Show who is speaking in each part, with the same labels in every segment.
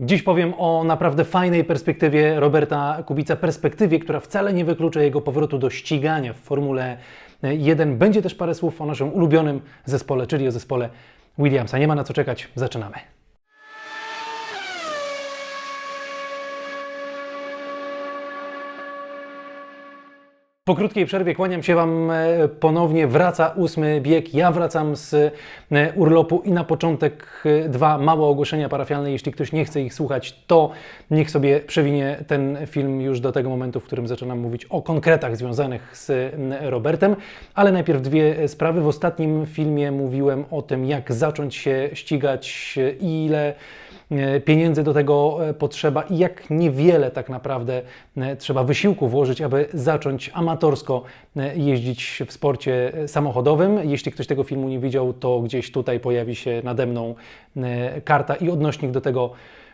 Speaker 1: Dziś powiem o naprawdę fajnej perspektywie Roberta Kubica, perspektywie, która wcale nie wyklucza jego powrotu do ścigania w Formule 1. Będzie też parę słów o naszym ulubionym zespole, czyli o zespole Williamsa. Nie ma na co czekać, zaczynamy. Po krótkiej przerwie kłaniam się Wam e, ponownie. Wraca ósmy bieg. Ja wracam z e, urlopu i na początek e, dwa małe ogłoszenia parafialne. Jeśli ktoś nie chce ich słuchać, to niech sobie przewinie ten film już do tego momentu, w którym zaczynam mówić o konkretach związanych z Robertem. Ale najpierw dwie sprawy. W ostatnim filmie mówiłem o tym, jak zacząć się ścigać, ile pieniędzy do tego e, potrzeba i jak niewiele tak naprawdę e, trzeba wysiłku włożyć, aby zacząć amatorsko jeździć w sporcie samochodowym. Jeśli ktoś tego filmu nie widział, to gdzieś tutaj pojawi się nade mną karta i odnośnik do tego e,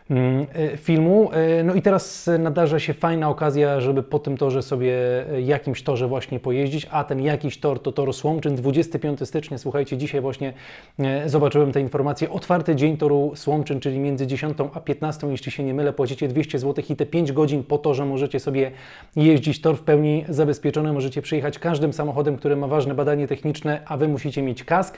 Speaker 1: filmu. E, no i teraz nadarza się fajna okazja, żeby po tym torze sobie e, jakimś torze właśnie pojeździć, a ten jakiś tor to tor Słomczyn, 25 stycznia. Słuchajcie, dzisiaj właśnie zobaczyłem te informacje. Otwarty dzień toru Słomczyn, czyli między 10 a 15, jeśli się nie mylę, płacicie 200 zł i te 5 godzin po torze możecie sobie jeździć. Tor w pełni zabezpieczony, możecie przyjechać każdym samochodem, który ma ważne badanie techniczne, a Wy musicie mieć kask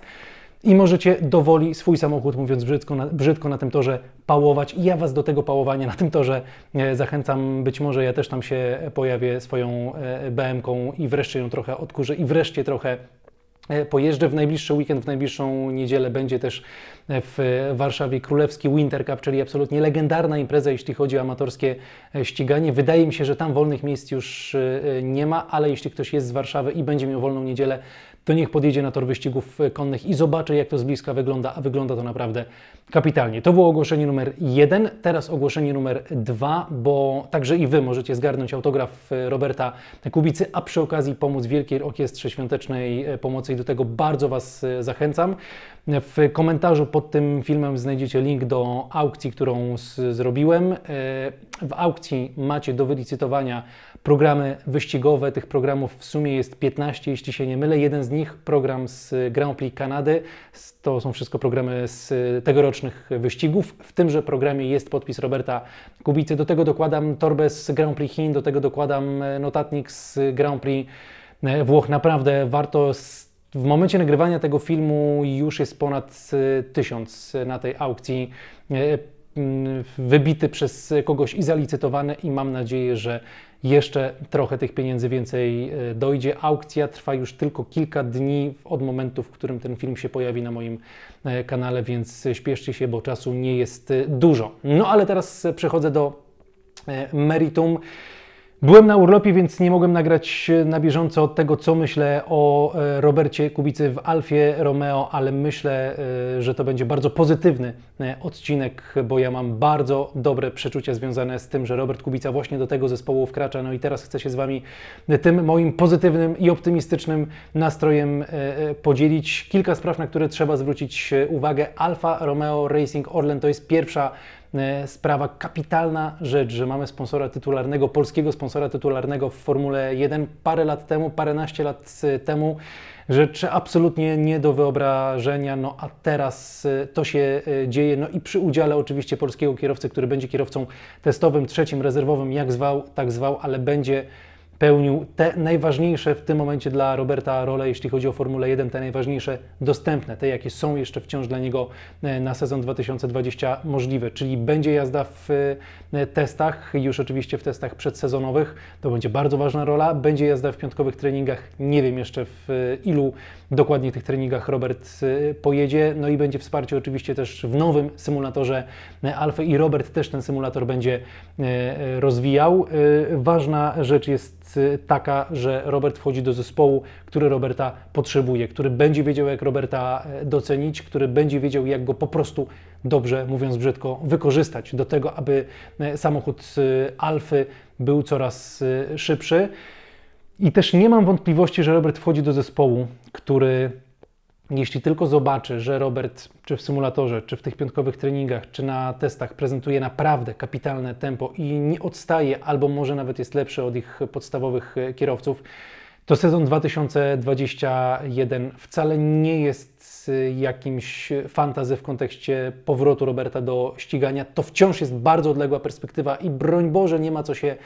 Speaker 1: i możecie dowoli swój samochód, mówiąc brzydko na, brzydko na tym torze, pałować. I ja Was do tego pałowania na tym torze e, zachęcam. Być może ja też tam się pojawię swoją e, BM-ką i wreszcie ją trochę odkurzę i wreszcie trochę e, pojeżdżę w najbliższy weekend, w najbliższą niedzielę będzie też w Warszawie Królewski Winter Cup, czyli absolutnie legendarna impreza, jeśli chodzi o amatorskie ściganie. Wydaje mi się, że tam wolnych miejsc już nie ma, ale jeśli ktoś jest z Warszawy i będzie miał wolną niedzielę, to niech podjedzie na tor wyścigów konnych i zobaczy, jak to z bliska wygląda, a wygląda to naprawdę kapitalnie. To było ogłoszenie numer jeden, teraz ogłoszenie numer dwa, bo także i Wy możecie zgarnąć autograf Roberta Kubicy, a przy okazji pomóc Wielkiej Orkiestrze Świątecznej Pomocy i do tego bardzo Was zachęcam. W komentarzu pod tym filmem znajdziecie link do aukcji, którą zrobiłem. W aukcji macie do wylicytowania programy wyścigowe. Tych programów w sumie jest 15, jeśli się nie mylę. Jeden z nich, program z Grand Prix Kanady, to są wszystko programy z tegorocznych wyścigów. W tymże programie jest podpis Roberta Kubicy. Do tego dokładam torbę z Grand Prix Chin, do tego dokładam notatnik z Grand Prix Włoch. Naprawdę warto w momencie nagrywania tego filmu już jest ponad tysiąc na tej aukcji wybity przez kogoś i zalicytowany i mam nadzieję, że jeszcze trochę tych pieniędzy więcej e, dojdzie. Aukcja trwa już tylko kilka dni od momentu, w którym ten film się pojawi na moim e, kanale, więc śpieszcie się, bo czasu nie jest e, dużo. No ale teraz przechodzę do meritum. Byłem na urlopie, więc nie mogłem nagrać na bieżąco od tego, co myślę o e, Robercie Kubicy w Alfie Romeo, ale myślę, e, że to będzie bardzo pozytywny e, odcinek, bo ja mam bardzo dobre przeczucia związane z tym, że Robert Kubica właśnie do tego zespołu wkracza. No i teraz chcę się z Wami tym moim pozytywnym i optymistycznym nastrojem podzielić. Kilka spraw, na które trzeba zwrócić uwagę. Alfa Romeo Racing Orlen to jest pierwsza E, sprawa, kapitalna rzecz, że mamy sponsora tytularnego, polskiego sponsora tytularnego w Formule 1 parę lat temu, paręnaście lat e, temu. Rzecz absolutnie nie do wyobrażenia, no a teraz e, to się dzieje, no i przy udziale oczywiście polskiego kierowcy, który będzie kierowcą testowym, trzecim, rezerwowym, jak zwał, tak zwał, ale będzie pełnił te najważniejsze w tym momencie dla Roberta role, jeśli chodzi o Formułę 1, te najważniejsze dostępne, te jakie są jeszcze wciąż dla niego e, na sezon 2020 możliwe, czyli będzie jazda w e, testach, już oczywiście w testach przedsezonowych, to będzie bardzo ważna rola, będzie jazda w piątkowych treningach, nie wiem jeszcze w e, ilu dokładnie tych treningach Robert pojedzie, no i będzie wsparcie oczywiście też w nowym symulatorze Alfa i Robert też ten symulator będzie rozwijał. Ważna rzecz jest Y, taka, że Robert wchodzi do zespołu, który Roberta potrzebuje, który będzie wiedział, jak Roberta docenić, który będzie wiedział, jak go po prostu dobrze, mówiąc brzydko, wykorzystać do tego, aby samochód Alfy był coraz szybszy. I też nie mam wątpliwości, że Robert wchodzi do zespołu, który jeśli tylko zobaczy, że Robert czy w symulatorze, czy w tych piątkowych treningach, czy na testach prezentuje naprawdę kapitalne tempo i nie odstaje, albo może nawet jest lepszy od ich podstawowych e, kierowców, To sezon 2021 wcale nie jest y, jakimś fantazy w kontekście powrotu Roberta do ścigania. To wciąż jest bardzo odległa perspektywa i broń Boże nie ma co się e,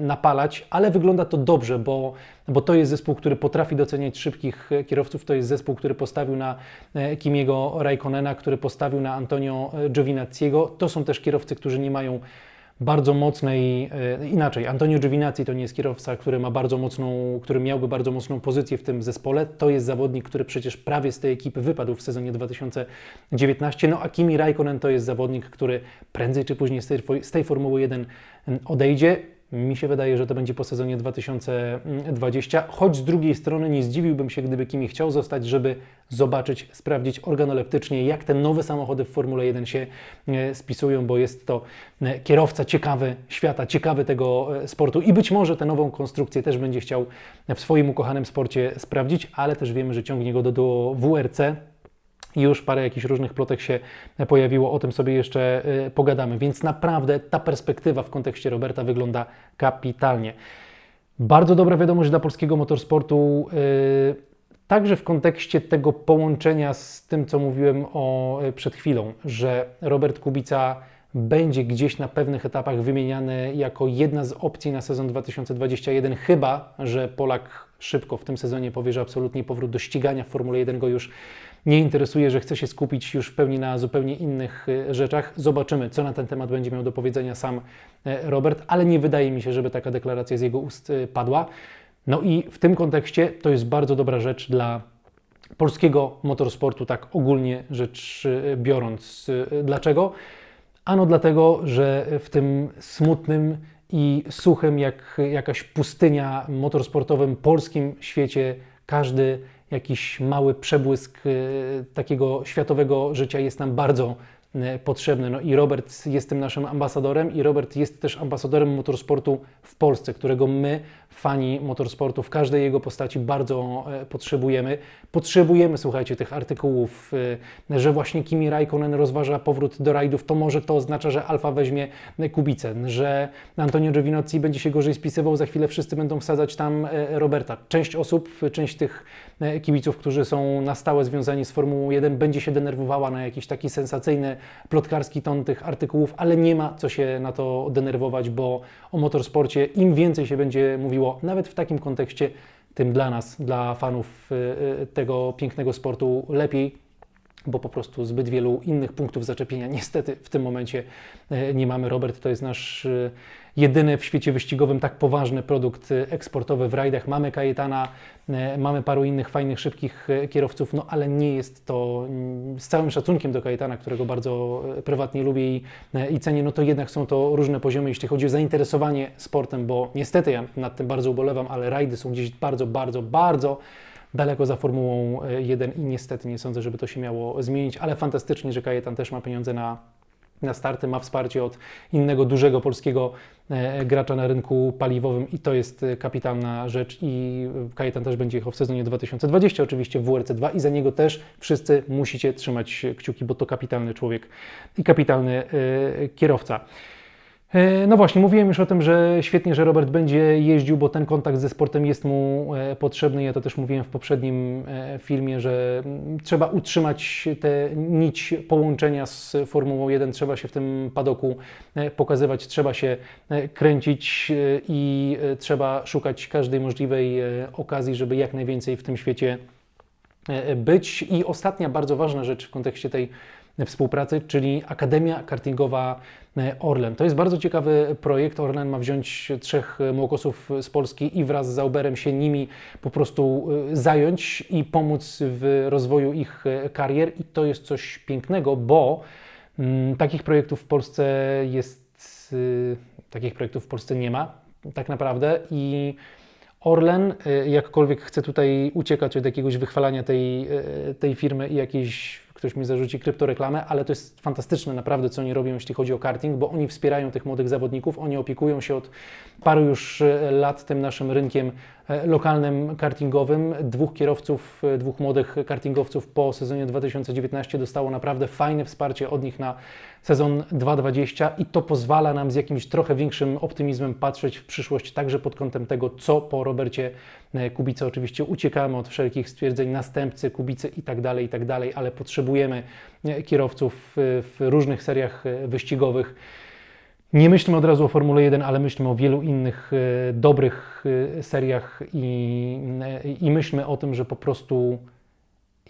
Speaker 1: napalać, ale wygląda to dobrze, bo, bo to jest zespół, który potrafi doceniać szybkich e, kierowców. To jest zespół, który postawił na e, Kimiego Raikkonena, który postawił na Antonio Giovinazziego. To są też kierowcy, którzy nie mają bardzo mocnej, e, inaczej, Antonio Giovinazzi to nie jest kierowca, który ma bardzo mocną, który miałby bardzo mocną pozycję w tym zespole. To jest zawodnik, który przecież prawie z tej ekipy wypadł w sezonie 2019. No a Kimi Raikkonen to jest zawodnik, który prędzej czy później z tej, z tej Formuły 1 odejdzie. Mi się wydaje, że to będzie po sezonie 2020, choć z drugiej strony nie zdziwiłbym się, gdyby Kimi chciał zostać, żeby zobaczyć, sprawdzić organoleptycznie, jak te nowe samochody w Formule 1 się e, spisują, bo jest to e, kierowca ciekawy świata, ciekawy tego e, sportu i być może tę nową konstrukcję też będzie chciał w swoim ukochanym sporcie sprawdzić, ale też wiemy, że ciągnie go do, do WRC, już parę jakichś różnych plotek się pojawiło, o tym sobie jeszcze y, pogadamy. Więc naprawdę ta perspektywa w kontekście Roberta wygląda kapitalnie. Bardzo dobra wiadomość dla polskiego motorsportu, y, także w kontekście tego połączenia z tym, co mówiłem o, y, przed chwilą, że Robert Kubica będzie gdzieś na pewnych etapach wymieniany jako jedna z opcji na sezon 2021, chyba że Polak szybko w tym sezonie powie, że absolutnie powrót do ścigania w Formule 1 go już nie interesuje, że chce się skupić już w pełni na zupełnie innych y, rzeczach. Zobaczymy, co na ten temat będzie miał do powiedzenia sam e, Robert, ale nie wydaje mi się, żeby taka deklaracja z jego ust y, padła. No i w tym kontekście to jest bardzo dobra rzecz dla polskiego motorsportu, tak ogólnie rzecz biorąc. Dlaczego? Ano dlatego, że w tym smutnym i suchym, jak jakaś pustynia motorsportowym polskim świecie. Każdy jakiś mały przebłysk y, takiego światowego życia jest nam bardzo y, potrzebny. No i Robert jest tym naszym ambasadorem i Robert jest też ambasadorem motorsportu w Polsce, którego my fani motorsportu w każdej jego postaci bardzo e, potrzebujemy. Potrzebujemy, słuchajcie, tych artykułów, e, że właśnie Kimi Raikkonen rozważa powrót do rajdów, to może to oznacza, że Alfa weźmie Kubicę, że Antonio Giovinazzi będzie się gorzej spisywał, za chwilę wszyscy będą wsadzać tam e, Roberta. Część osób, część tych kibiców, którzy są na stałe związani z Formułą 1, będzie się denerwowała na jakiś taki sensacyjny, plotkarski ton tych artykułów, ale nie ma co się na to denerwować, bo o motorsporcie im więcej się będzie mówiło, nawet w takim kontekście, tym dla nas, dla fanów y, y, tego pięknego sportu lepiej, bo po prostu zbyt wielu innych punktów zaczepienia niestety w tym momencie y, nie mamy. Robert to jest nasz jedyny w świecie wyścigowym tak poważny produkt eksportowy w rajdach. Mamy Kajetana, e, mamy paru innych fajnych, szybkich e, kierowców, no ale nie jest to mm, z całym szacunkiem do Kajetana, którego bardzo prywatnie lubię i, i cenię, no to jednak są to różne poziomy, jeśli chodzi o zainteresowanie sportem, bo niestety ja nad tym bardzo ubolewam, ale rajdy są gdzieś bardzo, bardzo, bardzo daleko za Formułą 1 i niestety nie sądzę, żeby to się miało zmienić, ale fantastycznie, że Kajetan też ma pieniądze na na starty, ma wsparcie od innego dużego polskiego e, gracza na rynku paliwowym i to jest e, kapitalna rzecz i Kajetan też będzie jechał w sezonie 2020 oczywiście w WRC2 i za niego też wszyscy musicie trzymać kciuki, bo to kapitalny człowiek i kapitalny e, kierowca. E, no właśnie, mówiłem już o tym, że świetnie, że Robert będzie jeździł, bo ten kontakt ze sportem jest mu e, potrzebny. Ja to też mówiłem w poprzednim e, filmie, że mm, trzeba utrzymać tę nić połączenia z Formułą 1, trzeba się w tym padoku pokazywać, trzeba się kręcić i trzeba szukać każdej możliwej okazji, żeby jak najwięcej w tym świecie być. I ostatnia bardzo ważna rzecz w kontekście tej współpracy, czyli Akademia Kartingowa e, Orlen. To jest bardzo ciekawy projekt. Orlen ma wziąć trzech młokosów z Polski i wraz z Zauberem się nimi po prostu e, zająć i pomóc w rozwoju ich e, karier. I to jest coś pięknego, bo mm, takich projektów w Polsce jest, takich projektów w Polsce nie ma tak naprawdę i Orlen, jakkolwiek chce tutaj uciekać od jakiegoś wychwalania tej, tej firmy i jakiejś ktoś mi zarzuci kryptoreklamę, ale to jest fantastyczne naprawdę, co oni robią, jeśli chodzi o karting, bo oni wspierają tych młodych zawodników, oni opiekują się od paru już e, lat tym naszym rynkiem e, lokalnym kartingowym. Dwóch kierowców, e, dwóch młodych kartingowców po sezonie 2019 dostało naprawdę fajne wsparcie od nich na sezon 2.20 i to pozwala nam z jakimś trochę większym optymizmem patrzeć w przyszłość, także pod kątem tego, co po Robercie e, Kubice. Oczywiście uciekamy od wszelkich stwierdzeń następcy Kubicy tak tak dalej, ale potrzebujemy e, kierowców w różnych seriach e, wyścigowych. Nie myślmy od razu o Formule 1, ale myślmy o wielu innych e, dobrych e, seriach i, e, i myślmy o tym, że po prostu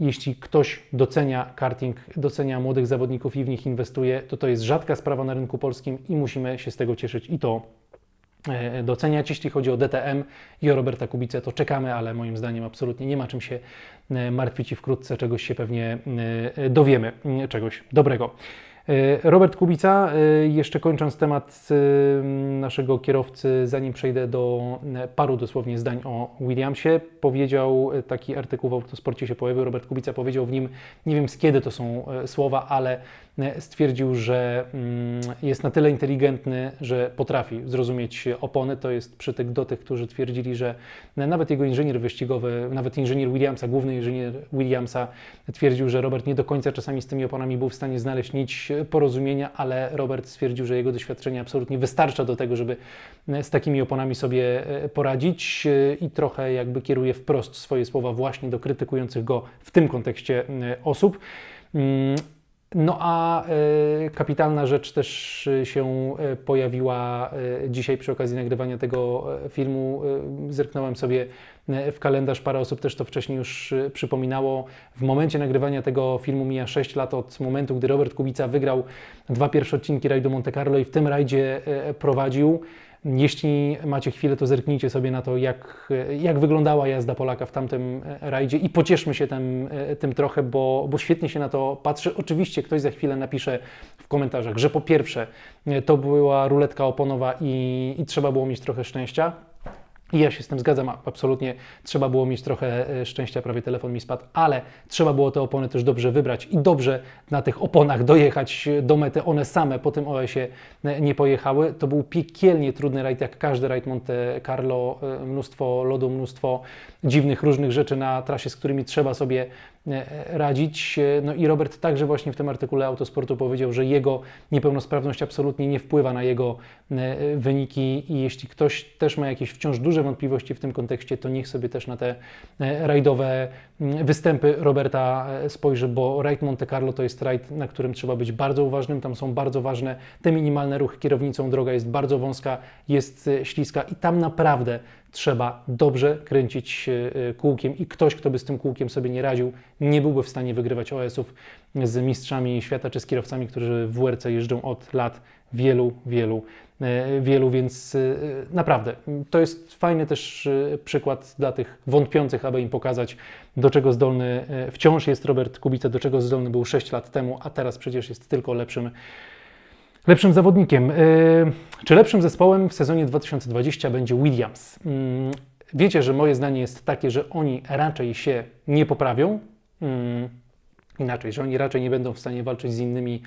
Speaker 1: jeśli ktoś docenia karting, docenia młodych zawodników i w nich inwestuje, to to jest rzadka sprawa na rynku polskim i musimy się z tego cieszyć i to e, doceniać. Jeśli chodzi o DTM i o Roberta Kubicę, to czekamy, ale moim zdaniem absolutnie nie ma czym się e, martwić i wkrótce czegoś się pewnie e, dowiemy, czegoś dobrego. E, Robert Kubica, e, jeszcze kończąc temat e, naszego kierowcy, zanim przejdę do e, paru dosłownie zdań o Williamsie, powiedział, e, taki artykuł w Autosporcie się pojawił, Robert Kubica powiedział w nim, nie wiem z kiedy to są e, słowa, ale e, stwierdził, że mm, jest na tyle inteligentny, że potrafi zrozumieć opony. To jest przytyk do tych, którzy twierdzili, że nawet jego inżynier wyścigowy, nawet inżynier Williamsa, główny inżynier Williamsa twierdził, że Robert nie do końca czasami z tymi oponami był w stanie znaleźć nić porozumienia, ale Robert stwierdził, że jego doświadczenie absolutnie wystarcza do tego, żeby z takimi oponami sobie e, poradzić e, i trochę jakby kieruje wprost swoje słowa właśnie do krytykujących go w tym kontekście e, osób. No a e, kapitalna rzecz też e, się e, pojawiła dzisiaj przy okazji nagrywania tego filmu. Zerknąłem sobie w kalendarz, parę osób też to wcześniej już przypominało. W momencie nagrywania tego filmu mija 6 lat od momentu, gdy Robert Kubica wygrał dwa pierwsze odcinki rajdu Monte Carlo i w tym rajdzie prowadził. Jeśli macie chwilę, to zerknijcie sobie na to, jak, jak wyglądała jazda Polaka w tamtym e, rajdzie i pocieszmy się tym, e, tym trochę, bo, bo świetnie się na to patrzy. Oczywiście ktoś za chwilę napisze w komentarzach, że po pierwsze e, to była ruletka oponowa i, i trzeba było mieć trochę szczęścia. I ja się z tym zgadzam, absolutnie trzeba było mieć trochę e, szczęścia, prawie telefon mi spadł, ale trzeba było te opony też dobrze wybrać i dobrze na tych oponach dojechać do mety. One same po tym OS-ie e, nie pojechały. To był piekielnie trudny rajd, jak każdy rajd Monte Carlo. E, Mnóstwo lodu, mnóstwo dziwnych, różnych rzeczy na trasie, z którymi trzeba sobie e, radzić. E, No i Robert także właśnie w tym artykule Autosportu powiedział, że jego niepełnosprawność absolutnie nie wpływa na jego e, wyniki i jeśli ktoś też ma jakieś wciąż duże wątpliwości w tym kontekście, to niech sobie też na te e, rajdowe występy Roberta e, spojrzy, bo rajd Monte Carlo to jest rajd, na którym trzeba być bardzo uważnym, tam są bardzo ważne te minimalne ruchy kierownicą, droga jest bardzo wąska, jest e, śliska i tam naprawdę trzeba dobrze kręcić e, kółkiem i ktoś, kto by z tym kółkiem sobie nie radził, nie byłby w stanie wygrywać OS-ów z mistrzami świata czy z kierowcami, którzy w WRC jeżdżą od lat wielu, wielu, e, wielu, więc e, naprawdę to jest fajny też e, przykład dla tych wątpiących, aby im pokazać, do czego zdolny e, wciąż jest Robert Kubica, do czego zdolny był 6 lat temu, a teraz przecież jest tylko lepszym Lepszym zawodnikiem. E, Czy lepszym zespołem w sezonie 2020 będzie Williams? Mm, Wiecie, że moje zdanie jest takie, że oni raczej się nie poprawią. Mm, Inaczej, że oni raczej nie będą w stanie walczyć z innymi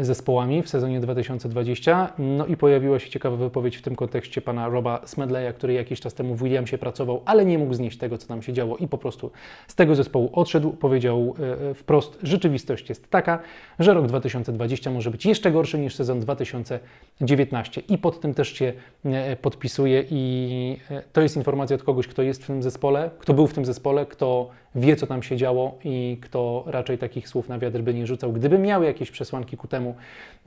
Speaker 1: zespołami w sezonie 2020. No i pojawiła się ciekawa wypowiedź w tym kontekście pana Roba Smedleya, który jakiś czas temu w Williamsie pracował, ale nie mógł znieść tego, co tam się działo i po prostu z tego zespołu odszedł. Powiedział e, wprost, rzeczywistość jest taka, że rok 2020 może być jeszcze gorszy niż sezon 2019 i pod tym też się e, podpisuje i e, to jest informacja od kogoś, kto jest w tym zespole, kto był w tym zespole, kto wie, co tam się działo i kto raczej takich słów na wiatr by nie rzucał, gdyby miał jakieś przesłanki ku temu,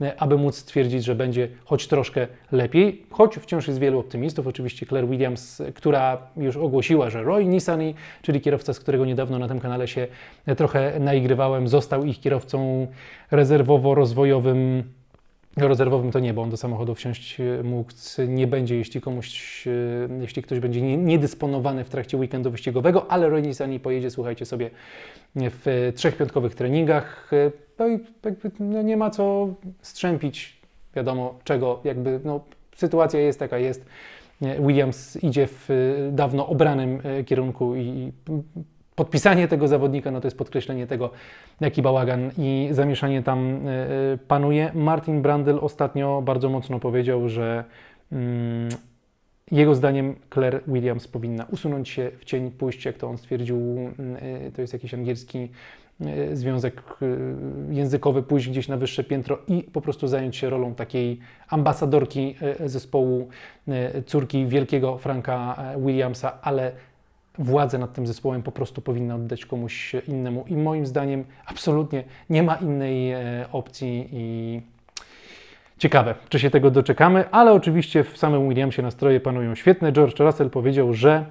Speaker 1: e, aby móc stwierdzić, że będzie choć troszkę lepiej, choć wciąż jest wielu optymistów, oczywiście Claire Williams, która już ogłosiła, że Roy Nissany, czyli kierowca, z którego niedawno na tym kanale się trochę naigrywałem, został ich kierowcą rezerwowo-rozwojowym Rezerwowym to nie, bo on do samochodu wsiąść e, mógł nie będzie, jeśli komuś, e, jeśli ktoś będzie nie- niedysponowany w trakcie weekendu wyścigowego, ale Roy Nissany pojedzie, słuchajcie sobie, w e, trzech piątkowych treningach. No i no nie ma co strzępić, wiadomo czego, jakby no, sytuacja jest taka jest. Williams idzie w dawno obranym kierunku i podpisanie tego zawodnika, no to jest podkreślenie tego, jaki bałagan i zamieszanie tam e, e, panuje. Martin Brandl ostatnio bardzo mocno powiedział, że mm, jego zdaniem Claire Williams powinna usunąć się w cień, pójść, jak to on stwierdził, mm, e, to jest jakiś angielski związek językowy pójść gdzieś na wyższe piętro i po prostu zająć się rolą takiej ambasadorki zespołu córki wielkiego Franka Williamsa, ale władzę nad tym zespołem po prostu powinna oddać komuś innemu. I moim zdaniem absolutnie nie ma innej e, opcji i ciekawe, czy się tego doczekamy, ale oczywiście w samym Williamsie nastroje panują świetne. George Russell powiedział, że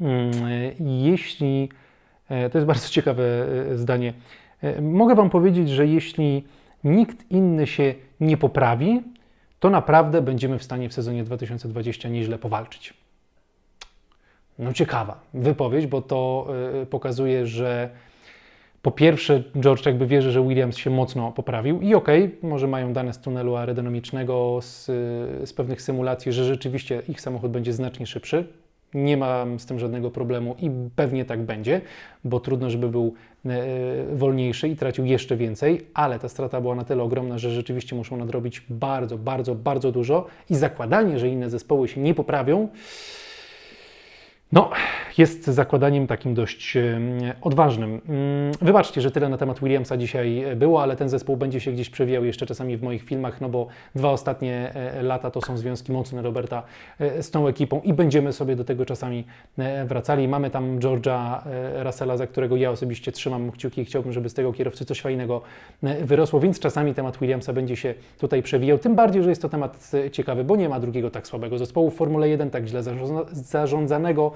Speaker 1: mm, e, jeśli, e, to jest bardzo ciekawe zdanie, mogę Wam powiedzieć, że jeśli nikt inny się nie poprawi, to naprawdę będziemy w stanie w sezonie 2020 nieźle powalczyć. No ciekawa wypowiedź, bo to y, pokazuje, że po pierwsze George jakby wierzy, że Williams się mocno poprawił i okej, może mają dane z tunelu aerodynamicznego, z, y, z pewnych symulacji, że rzeczywiście ich samochód będzie znacznie szybszy. Nie mam z tym żadnego problemu i pewnie tak będzie, bo trudno, żeby był y, wolniejszy i tracił jeszcze więcej, ale ta strata była na tyle ogromna, że rzeczywiście muszą nadrobić bardzo, bardzo, bardzo dużo i zakładanie, że inne zespoły się nie poprawią, no, jest zakładaniem takim dość e, odważnym. Mm, Wybaczcie, że tyle na temat Williamsa dzisiaj było, ale ten zespół będzie się gdzieś przewijał jeszcze czasami w moich filmach, no bo dwa ostatnie e, lata to są związki mocne Roberta e, z tą ekipą i będziemy sobie do tego czasami e, wracali. Mamy tam George'a e, Russella, za którego ja osobiście trzymam kciuki i chciałbym, żeby z tego kierowcy coś fajnego e, wyrosło, więc czasami temat Williamsa będzie się tutaj przewijał. Tym bardziej, że jest to temat e, ciekawy, bo nie ma drugiego tak słabego zespołu w Formule 1, tak źle zarządza- zarządzanego.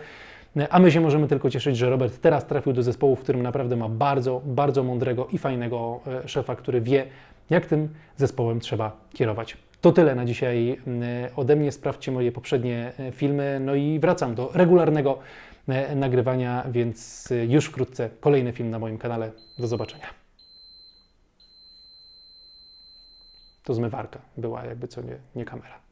Speaker 1: A my się możemy tylko cieszyć, że Robert teraz trafił do zespołu, w którym naprawdę ma bardzo, bardzo mądrego i fajnego e, szefa, który wie, jak tym zespołem trzeba kierować. To tyle na dzisiaj mm, ode mnie. Sprawdźcie moje poprzednie filmy. No i wracam do regularnego nagrywania, więc już wkrótce kolejny film na moim kanale. Do zobaczenia. To zmywarka była, jakby co nie, nie kamera.